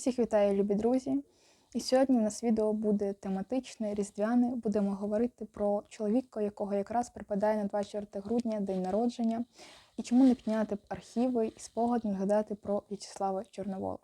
Всіх вітаю, любі друзі! І сьогодні у нас відео буде тематичне, різдвяне. Будемо говорити про чоловіка, якого якраз припадає на 24 грудня день народження, і чому не підняти архіви і спогад не згадати про В'ячеслава Чорновола.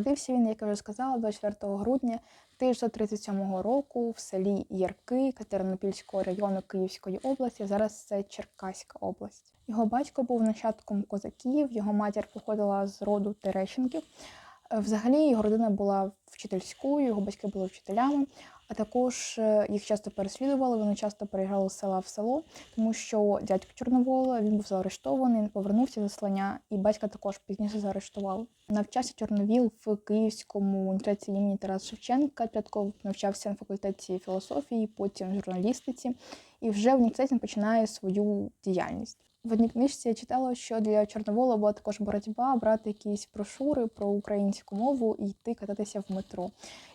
Народився він, як я вже сказала, 24 грудня 1937 року в селі Ярки Катеринопільського району Київської області. Зараз це Черкаська область. Його батько був нащадком козаків, його матір походила з роду Терещенків. Е, Взагалі його родина була вчительською, його батьки були вчителями, а також е, їх часто переслідували. Вони часто переїжджали з села в село, тому що дядько Чорновола він був заарештований, повернувся з заслання, і батька також пізніше заарештували. Навчався Чорновіл в Київському університеті імені Тараса Шевченка. Спочатку навчався на факультеті філософії, потім журналістиці, і вже в університеті починає свою діяльність. В одній книжці я читала, що для Чорновола була також боротьба брати якісь брошури про українську мову і йти кататися в метро.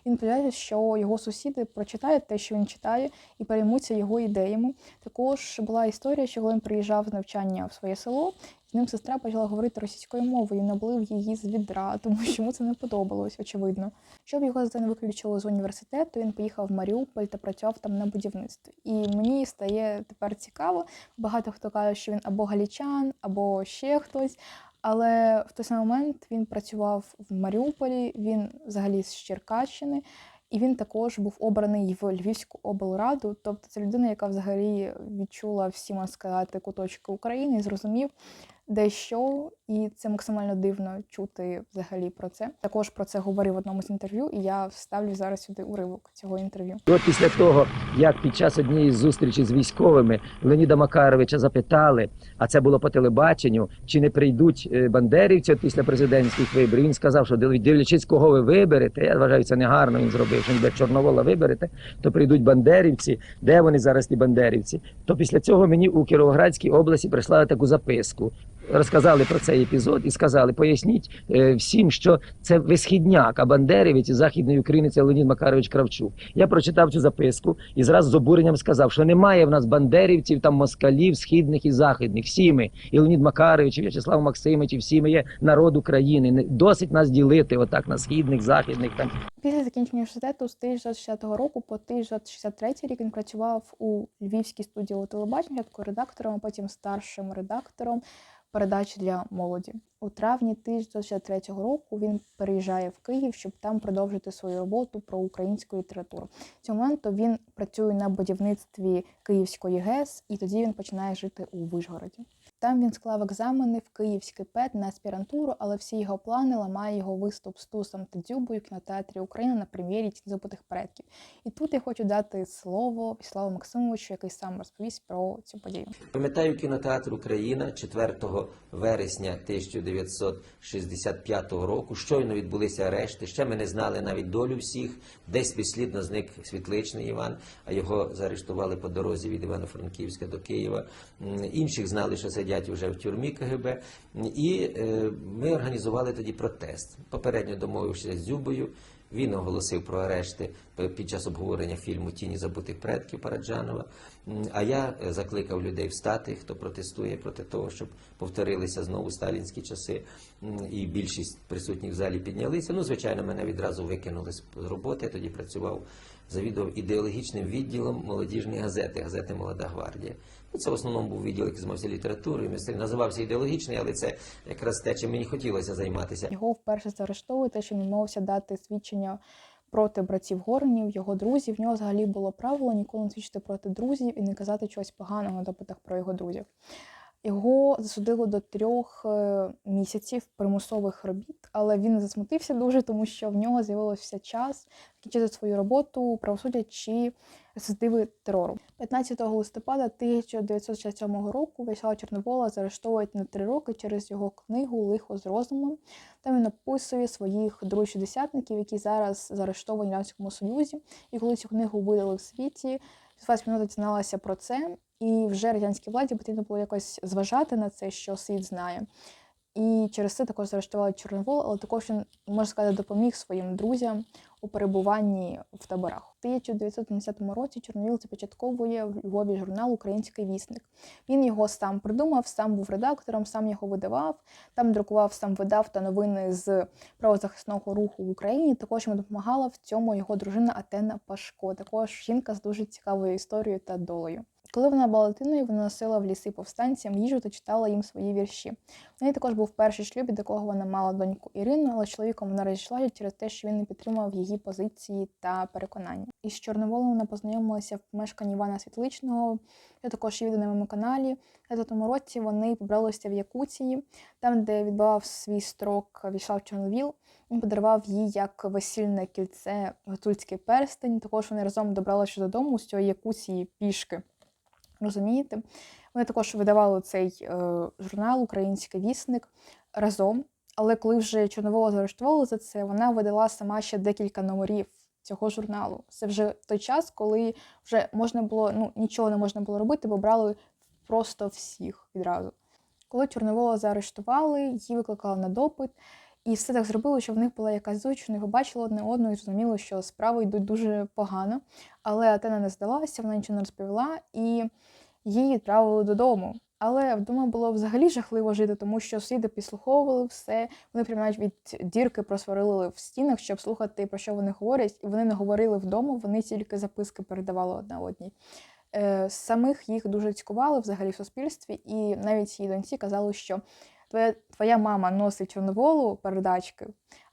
Він сподівається, що його сусіди прочитають те, що він читає, і переймуться його ідеями. Також була історія, що коли він приїжджав з навчання в своє село, з ним сестра почала говорити російською мовою, наблив її з відра, тому що йому це не подобалось, очевидно. Щоб його за не виключили з університету, він поїхав в Маріуполь та працював там на будівництві. І мені стає тепер цікаво. Багато хто каже, що він або галічан, або ще хтось. Але в той самий момент він працював в Маріуполі, він взагалі з Черкащини, і він також був обраний в Львівську облраду. Тобто це людина, яка взагалі відчула всі, можна сказати, куточки України і зрозумів, де що, і це максимально дивно чути взагалі про це. Також про це говорив в одному з інтерв'ю, і я вставлю зараз сюди уривок цього інтерв'ю. От після того, як під час однієї з зустрічей з військовими Леоніда Макаровича запитали, а це було по телебаченню, чи не прийдуть е, бандерівці після президентських виборів. Він сказав, що дивлячись, кого ви виберете. Я вважаю, це негарно він зробив. Що ніби Чорновола виберете, то прийдуть бандерівці. Де вони зараз ті бандерівці? То після цього мені у Кіровоградській області прислали таку записку. Розказали про цей епізод і сказали: поясніть е, всім, що це висхідняк, а бандерівець західної України це Леонід Макарович Кравчук. Я прочитав цю записку і зразу з обуренням сказав, що немає в нас бандерівців, там москалів, східних і західних. Всі ми, і Леонід Макарович, і В'ячеслав Максимович, і всі ми є народ України. Досить нас ділити отак на східних, західних там. Після закінчення університету з 1960 року по 1963 рік він працював у Львівській студії телебачення, спочатку редактором, а потім старшим редактором передач для молоді. У травні 1963 року він переїжджає в Київ, щоб там продовжити свою роботу про українську літературу. Цього моменту він працює на будівництві Київської ГЕС, і тоді він починає жити у Вишгороді. Там він склав екзамени в Київський ПЕД на аспірантуру, але всі його плани ламає його виступ з Тусом та Дзюбою в кінотеатрі Україна на прем'єрі «Тінь забутих предків. І тут я хочу дати слово Віславу Максимовичу, який сам розповість про цю подію. Пам'ятаю кінотеатр Україна 4 вересня 1965 року. Щойно відбулися арешти. Ще ми не знали навіть долю всіх. Десь безслідно зник світличний Іван, а його заарештували по дорозі від Івано-Франківська до Києва. Інших знали, що сидять вже в тюрмі КГБ. І е, ми організували тоді протест. Попередньо домовившися з Дзюбою. Він оголосив про арешти під час обговорення фільму Тіні забутих предків Параджанова. А я е, закликав людей встати, хто протестує проти того, щоб повторилися знову сталінські часи. І більшість присутніх в залі піднялися. Ну, звичайно, мене відразу викинули з роботи. Я тоді працював, завідував ідеологічним відділом молодіжної газети, газети Молода гвардія. Це в основному був відділ, який займався літературою. мистецтвом. Називався ідеологічний, але це якраз те, чим мені хотілося займатися. Його вперше заарештовували, те, що він мовився дати свідчення проти братів Горнів, його друзів. В нього взагалі було правило ніколи не свідчити проти друзів і не казати чогось поганого на допитах про його друзів. Його засудили до трьох е, місяців примусових робіт, але він засмутився дуже, тому що в нього з'явився час закінчити свою роботу правосуддя чи рецидиви терору. 15 листопада 1967 року Вячеслава Чорновола заарештовують на три роки через його книгу Лихо з розумом. Там він описує своїх друзів-десятників, які зараз заарештовані в Радянському Союзі. І коли цю книгу видали в світі, світова спільнота дізналася про це, і вже радянській владі потрібно було якось зважати на це, що світ знає. І через це також заарештували Чорновол, але також він, можна сказати, допоміг своїм друзям у перебуванні в таборах. У 1970 році Чорновіл започатковує в Львові журнал Український вісник. Він його сам придумав, сам був редактором, сам його видавав, там друкував, сам видав та новини з правозахисного руху в Україні. Також йому допомагала в цьому його дружина Атена Пашко. Також жінка з дуже цікавою історією та долею. Коли вона була дитиною, вона носила в ліси повстанцям їжу та читала їм свої вірші. В неї також був перший шлюб, від якого вона мала доньку Ірину, але чоловіком вона розійшлася через те, що він не підтримував її позиції та переконання. Із Чорноволом вона познайомилася в помешканні Івана Світличного. Я також її на моєму каналі. У тому році вони побралися в Якутії, там, де відбував свій строк Війшав Чорновіл. Він подарував їй як весільне кільце гуцульський перстень. Також вони разом добралися додому з цієї Якутії пішки. Розумієте? Вони також видавали цей е, журнал Український вісник разом. Але коли вже Чорновола заарештували за це, вона видала сама ще декілька номерів цього журналу. Це вже той час, коли вже можна було, ну нічого не можна було робити, бо брали просто всіх відразу. Коли Чорновола заарештували, її викликали на допит, і все так зробили, що в них була якась зустріч, вони побачили одне одного і зрозуміли, що справи йдуть дуже погано. Але Атена не здалася, вона нічого не розповіла, і її відправили додому. Але вдома було взагалі жахливо жити, тому що сусіди підслуховували все. Вони прямо навіть від дірки просварили в стінах, щоб слухати, про що вони говорять. І вони не говорили вдома, вони тільки записки передавали одна одній. Е, самих їх дуже цькували взагалі в суспільстві, і навіть її доньці казали, що твоя, твоя мама носить чорноволу передачки,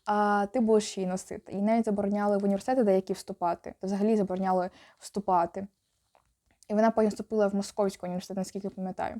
а ти будеш її носити. І навіть забороняли в університети деякі вступати, взагалі забороняли вступати. І вона потім вступила в Московський університет, наскільки пам'ятаю.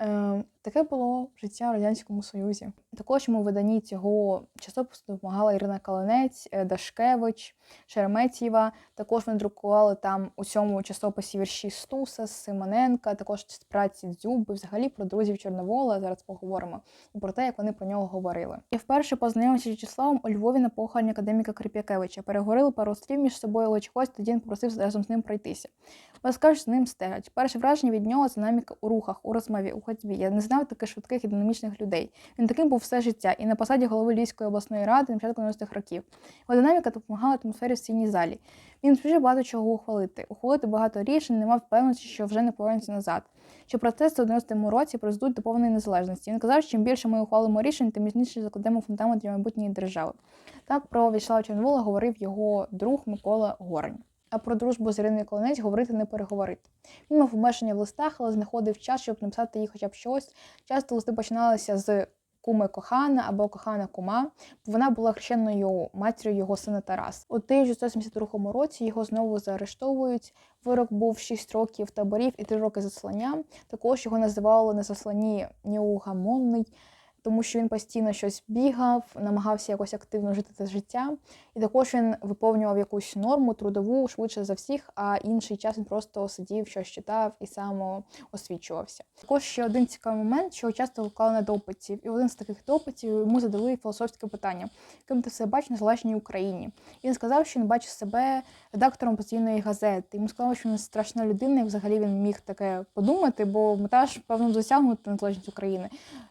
Е, таке було життя в Радянському Союзі. Також йому виданні цього часопису допомагала Ірина Калинець, е, Дашкевич, Шереметьєва. Також вони друкували там у цьому часописі вірші Стуса, Симоненка, також праці Дзюби, взагалі про друзів Чорновола. Зараз поговоримо і про те, як вони про нього говорили. Я вперше познайомився з В'ячеславом у Львові на похороні академіка Крип'якевича. Переговорили пару слів між собою, але чогось тоді він попросив разом з ним пройтися. Розкажеш, з ним стежать. Перше враження від нього динаміка у рухах, у розмові, у ходьбі. Я не знав таких швидких і динамічних людей. Він таким був все життя і на посаді голови Львівської обласної ради на початку 90-х років. Його динаміка допомагала атмосфері в сційній залі. Він зміг багато чого ухвалити. Ухвалити багато рішень, не мав впевненості, що вже не повернеться назад. Що процес у 90-му році призведуть до повної незалежності. Він казав, що чим більше ми ухвалимо рішень, тим міцніше закладемо фундамент для майбутньої держави. Так про В'ячеслава Чорновола говорив його друг Микола Горень. А про дружбу з Іриною Колонець говорити не переговорити. Він мав обмеження в листах, але знаходив час, щоб написати їй хоча б щось. Часто листи починалися з куми кохана або кохана кума, бо вона була хрещеною матір'ю його сина Тарас. У 1972 році його знову заарештовують. Вирок був 6 років таборів і 3 роки заслання. Також його називали на засланні неугамонний, тому що він постійно щось бігав, намагався якось активно жити це життя. І також він виповнював якусь норму трудову швидше за всіх, а інший час він просто сидів, щось читав і самоосвічувався. Також ще один цікавий момент, що часто викликали на допитів, і один з таких допитів йому задали філософське питання: ким ти себе бачиш на незалежній Україні? І він сказав, що він бачить себе редактором постійної газети. Йому сказали, що він страшна людина, і взагалі він міг таке подумати, бо мета ж певно досягнути незалежність України.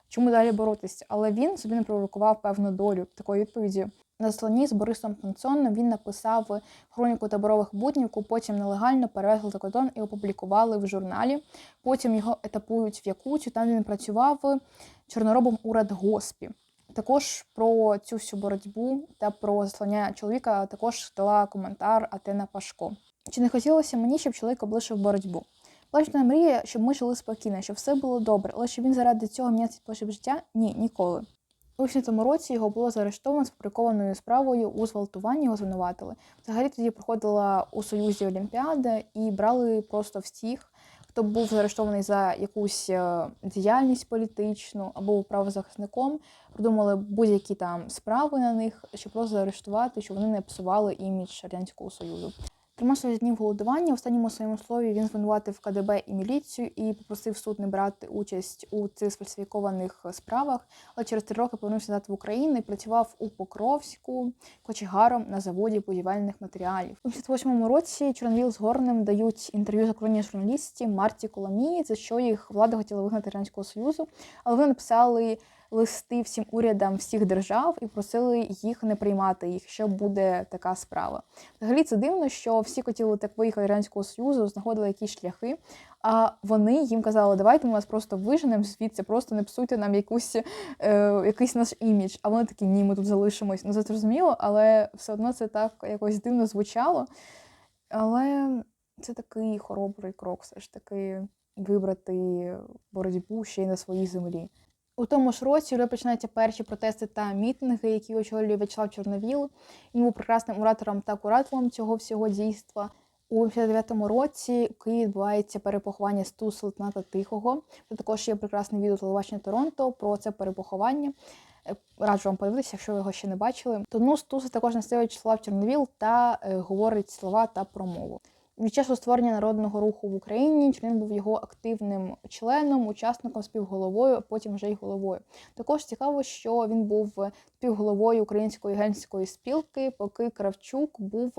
Чому далі боротися? Але він собі не пророкував певну долю такої відповіді. На слоні з Борисом Панцоном він написав хроніку таборових буднів, яку потім нелегально перевезли за кордон і опублікували в журналі. Потім його етапують в Якутію, там він працював чорноробом у Радгоспі. Також про цю всю боротьбу та про заслання чоловіка також дала коментар Атена Пашко. Чи не хотілося мені, щоб чоловік облишив боротьбу? Плачна мрія, щоб ми жили спокійно, щоб все було добре, але щоб він заради цього міняв свій спосіб життя? Ні, ніколи. У 80-му році його було заарештовано з фабрикованою справою у зґвалтуванні, його звинуватили. Взагалі тоді проходила у Союзі Олімпіада і брали просто всіх, хто був заарештований за якусь е, діяльність політичну або правозахисником, придумали будь-які там справи на них, щоб просто заарештувати, щоб вони не псували імідж Радянського Союзу. Тримався днів голодування. В останньому своєму слові він звинуватив КДБ і міліцію і попросив суд не брати участь у цих сфальсифікованих справах. Але через три роки повернувся назад в Україну і працював у Покровську кочегаром на заводі будівельних матеріалів. У 58-му році Чорновіл з Горнем дають інтерв'ю закордонній журналісті Марті Коломії, за що їх влада хотіла вигнати Радянського Союзу, але вони написали листи всім урядам всіх держав і просили їх не приймати їх, що буде така справа. Взагалі це дивно, що всі хотіли так виїхати Радянського Союзу, знаходили якісь шляхи. А вони їм казали, давайте ми вас просто виженемо звідси, просто не псуйте нам якусь, е, якийсь наш імідж. А вони такі, ні, ми тут залишимось. Ну це зрозуміло, але все одно це так якось дивно звучало. Але це такий хоробрий крок, все ж таки вибрати боротьбу ще й на своїй землі. У тому ж році вже починаються перші протести та мітинги, які очолює В'ячеслав Чорновіл. Він був прекрасним оратором та куратором цього всього дійства. У 59-му році у Києві відбувається перепоховання Стуса лейтенанта Тихого. Це також є прекрасне відео телебачення Торонто про це перепоховання. Е, Раджу вам подивитися, якщо ви його ще не бачили. Тону Стуса також несе В'ячеслав Чорновіл та е, говорить слова та промову. Від часу створення народного руху в Україні Чорновіл був його активним членом, учасником, співголовою, а потім вже й головою. Також цікаво, що він був співголовою української гельської спілки, поки Кравчук був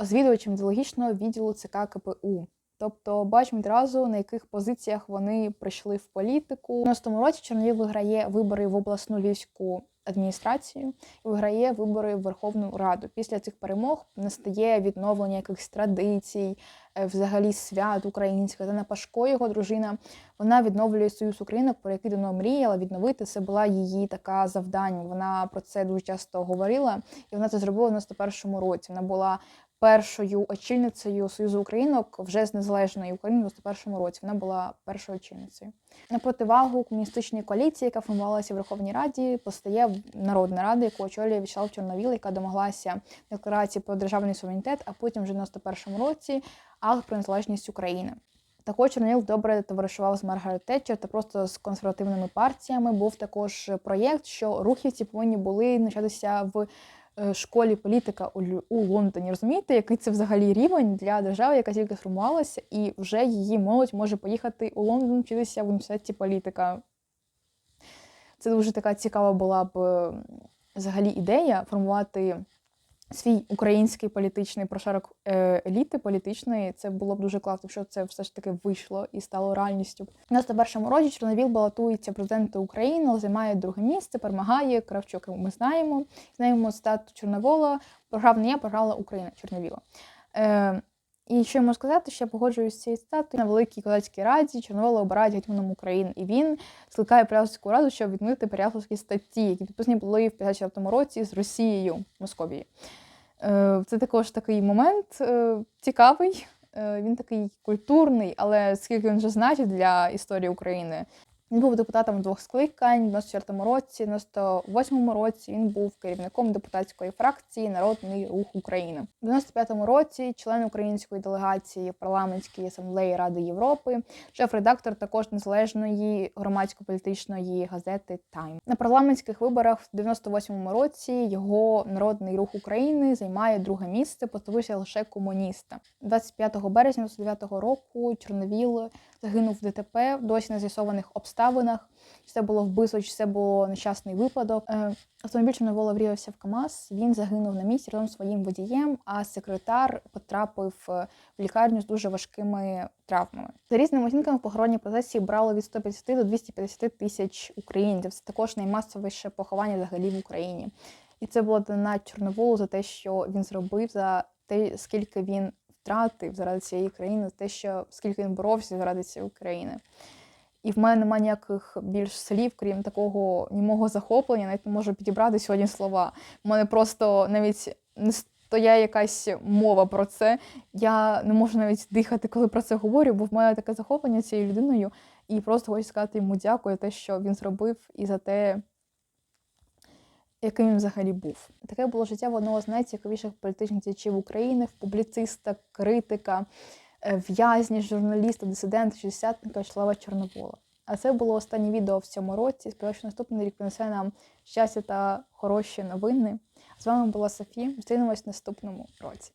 звідувачем ідеологічного відділу ЦК КПУ. Тобто бачимо одразу, на яких позиціях вони прийшли в політику. У 90-му році Чорновіл виграє вибори в обласну львівську адміністрацію і виграє вибори в Верховну Раду. Після цих перемог настає відновлення якихось традицій, е, взагалі свят українських. на Пашко, його дружина, вона відновлює союз українок, про який давно мріяла відновити. Це була її така завдання. Вона про це дуже часто говорила, і вона це зробила в 91-му році. Вона була першою очільницею Союзу Українок вже з незалежної України в 91-му році. Вона була першою очільницею. На противагу комуністичній коаліції, яка формувалася в Верховній Раді, постає Народна Рада, яку очолює В'ячеслав Чорновіл, яка домоглася декларації про державний суверенітет, а потім вже в 91-му році акт про незалежність України. Також Чорновіл добре товаришував з Маргарет Тетчер та просто з консервативними партіями. Був також проєкт, що рухівці повинні були навчатися в школі політика у, Лондоні. Розумієте, який це взагалі рівень для держави, яка тільки сформувалася, і вже її молодь може поїхати у Лондон вчитися в університеті політика. Це дуже така цікава була б е, взагалі ідея формувати свій український політичний прошарок е, еліти політичної. Це було б дуже класно, якщо це все ж таки вийшло і стало реальністю. У 91-му році Чорновіл балотується президентом України, займає друге місце, перемагає Кравчук. Ми знаємо. Знаємо стату Чорновола. Програв не я, програла Україна Чорновіла. Е, і що я можу сказати, що я погоджуюсь з цією статою. На великій козацькій раді Чорновола обирають гетьманом України, і він скликає Переяславську раду, щоб відмінити Переяславські статті, які підписані були в 54 році з Росією Московією. Е, Це також такий момент е, цікавий. Е, Він такий культурний, але скільки він вже значить для історії України. Він був депутатом двох скликань в 94-му році, в 98-му році він був керівником депутатської фракції Народний рух України. В 95-му році член української делегації в парламентській асамблеї Ради Європи, шеф-редактор також незалежної громадсько-політичної газети Тайм. На парламентських виборах в 98-му році його Народний рух України займає друге місце, поставився лише комуніста. 25 березня 99-го року Чорновіл загинув в ДТП досі не з'ясованих обставинах. Чи це було вбивство, чи це було нещасний випадок. Е, Автомобіль Чорновола врізався в КАМАЗ. Він загинув на місці разом зі своїм водієм, а секретар потрапив е, в лікарню з дуже важкими травмами. За різними оцінками в похоронній процесії брало від 150 до 250 тисяч українців. Це також наймасовіше поховання взагалі в Україні. І це було на Чорноволу за те, що він зробив, за те, скільки він втратив заради цієї країни, те, що скільки він боровся заради цієї країни. І в мене немає ніяких більш слів, крім такого німого захоплення, навіть не можу підібрати сьогодні слова. У мене просто навіть не стояє якась мова про це. Я не можу навіть дихати, коли про це говорю, бо в мене таке захоплення цією людиною. І просто хочу сказати йому дякую за те, що він зробив, і за те, яким він взагалі був. Таке було життя в одного з найцікавіших політичних діячів України, в публіциста, критика, е, в'язні, журналіста, дисидента, шістдесятника Вячеслава Чорновола. А це було останнє відео в цьому році. Сподіваюся, що наступний рік принесе нам щастя та хороші новини. З вами була Софія. Зустрінемось в наступному році.